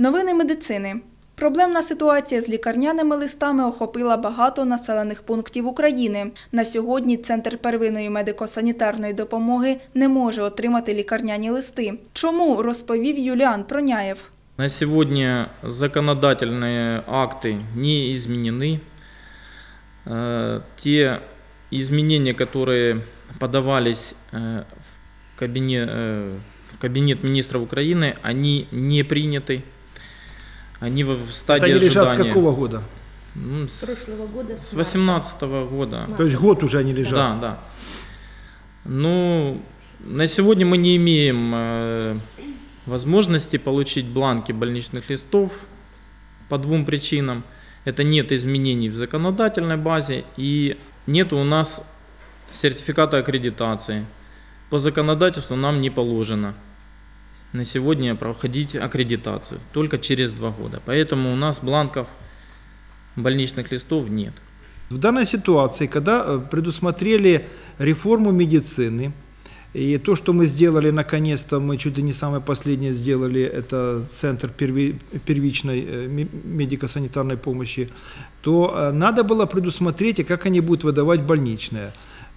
Новини медицини. Проблемна ситуація з лікарняними листами охопила багато населених пунктів України. На сьогодні Центр первинної медико-санітарної допомоги не може отримати лікарняні листи. Чому розповів Юліан Проняєв. На сегодня законодательные акты не изменены. Э, Те изменения, которые подавались э, в кабинет, в кабинет министров Украины, они не приняты. Они в стадии Это они лежат с ожидания. какого года? Ну, с- прошлого года. С 18 года. То есть год уже они лежат. Да, да. Ну, на сегодня мы не имеем э, возможности получить бланки больничных листов по двум причинам. Это нет изменений в законодательной базе и нет у нас сертификата аккредитации. По законодательству нам не положено на сегодня проходить аккредитацию, только через два года. Поэтому у нас бланков больничных листов нет. В данной ситуации, когда э, предусмотрели реформу медицины, и то, что мы сделали наконец-то, мы чуть ли не самое последнее сделали, это центр перви- первичной э, ме- медико-санитарной помощи, то э, надо было предусмотреть, как они будут выдавать больничное.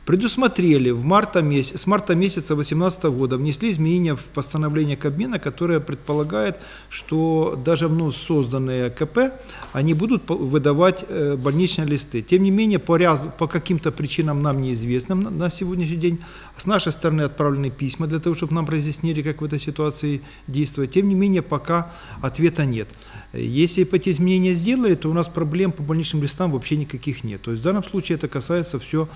Предусмотрели в марта меся- с марта месяца 2018 года, внесли изменения в постановление Кабмина, которое предполагает, что даже вновь созданные КП, они будут выдавать э, больничные листы. Тем не менее, по, по каким-то причинам нам неизвестным на, на сегодняшний день, с нашей стороны отправлены письма для того, чтобы нам разъяснили, как в этой ситуации действовать. Тем не менее, пока ответа нет. Э, Если бы эти изменения сделали, то у нас проблем по больничным листам вообще никаких нет. То есть в данном случае это касается все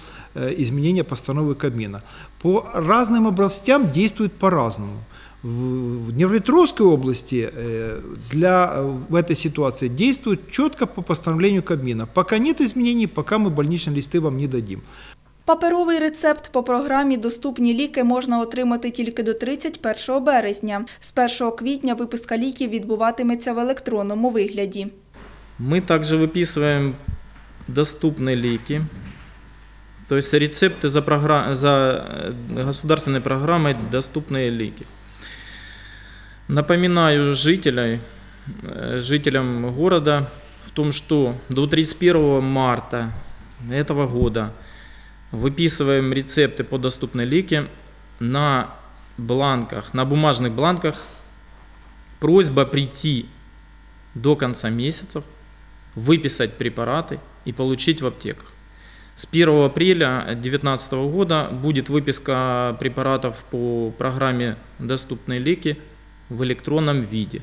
изменения постановы Кабмина. По разным областям действует по-разному. В в Днепропетровской области э, для, э, в этой ситуации действует четко по постановлению Кабмина. Пока нет изменений, пока мы больничные листы вам не дадим. Паперовий рецепт по програмі Доступні ліки можна отримати тільки до 31 березня. З 1 квітня виписка ліків відбуватиметься в електронному вигляді. Мы также выписываем доступные лики, То есть рецепты за, програ- за государственной программой «Доступные лики». Напоминаю жителей, э, жителям города в том, что до 31 марта этого года выписываем рецепты по доступной лике на бланках, на бумажных бланках. Просьба прийти до конца месяца, выписать препараты и получить в аптеках. С 1 апреля 2019 года будет выписка препаратов по программе «Доступные леки» в электронном виде.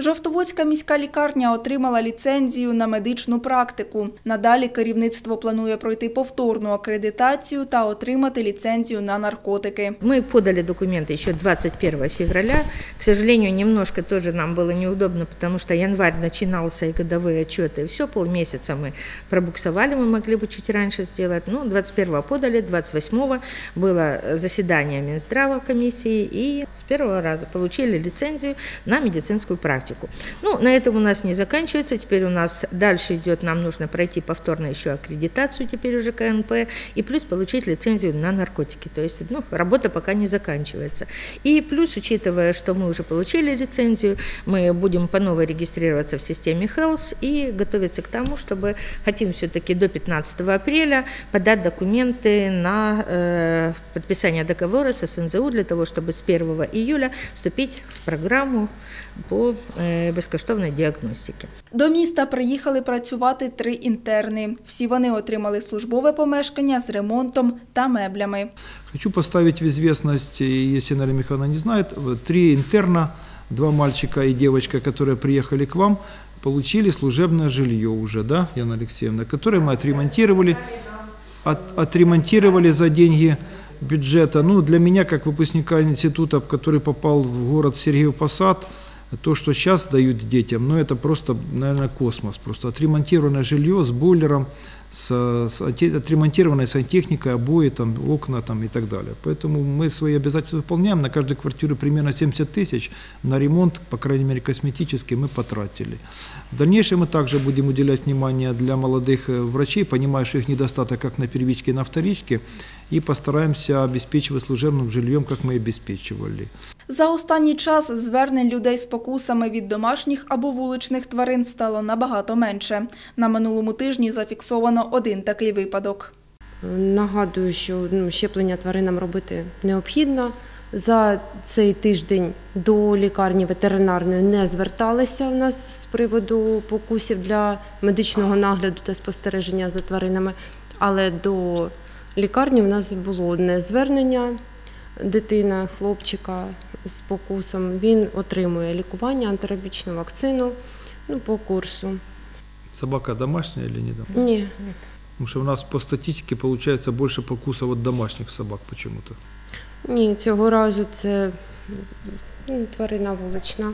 Жовтоводська міська лікарня отримала ліцензію на медичну практику. Надалі керівництво планує пройти повторну акредитацію та отримати ліцензію на наркотики. Мы подали документы еще 21 февраля. К сожалению, немножко тоже нам было неудобно, потому что январь начинался и годовые отчеты. Все, полмесяца мы пробуксовали, мы могли бы чуть раньше сделать. Ну, 21 подали, 28 было заседание Минздрава комиссии, и с первого раза получили лицензию на медицинскую практику. Ну, на этом у нас не заканчивается. Теперь у нас дальше идет, нам нужно пройти повторно еще аккредитацию теперь уже КНП, и плюс получить лицензию на наркотики. То есть, ну, работа пока не заканчивается. И плюс, учитывая, что мы уже получили лицензию, мы будем по новой регистрироваться в системе Health и готовиться к тому, чтобы хотим все-таки до 15 апреля подать документы на э, подписание договора с СНЗУ для того, чтобы с 1 июля вступить в программу по э, безкоштовной диагностике. До міста приїхали працювати три інтерни. Всі вони отримали службове помешкання з ремонтом та меблями. Хочу поставить в известность, и если Нария Михайловна не знает, вот три интерна, два мальчика и девочка, которые приехали к вам, получили служебное жилье уже, да, Яна Алексеевна, которое мы отремонтировали, от- отремонтировали за деньги бюджета. Ну, для меня, как выпускника института, который попал в город Сергеев Посад, то, что сейчас дают детям, ну, это просто, наверное, космос. Просто отремонтированное жилье с бойлером, с, с отремонтированной сантехникой, обои, там, окна там, и так далее. Поэтому мы свои обязательства выполняем. На каждую квартиру примерно 70 тысяч. На ремонт, по крайней мере, косметический мы потратили. В дальнейшем мы также будем уделять внимание для молодых э, врачей, понимая, что их недостаток как на первичке, и на вторичке, и постараемся обеспечивать служебным жильем, как мы обеспечивали. За останній час звернень людей з покусами від домашніх або вуличних тварин стало набагато менше. На минулому тижні зафіксовано один такий випадок. Нагадую, що ну, щеплення тваринам робити необхідно. За цей тиждень до лікарні ветеринарної не зверталися у нас з приводу покусів для медичного нагляду та спостереження за тваринами. Але до лікарні в нас було одне звернення дитина, хлопчика з покусом. Він отримує лікування, антирабічну вакцину ну, по курсу. Собака домашня или не домашня? Ні, Потому что у нас по статистике получается больше покусов от домашних собак почему-то. ні, цього разу це ну, тварина вулична.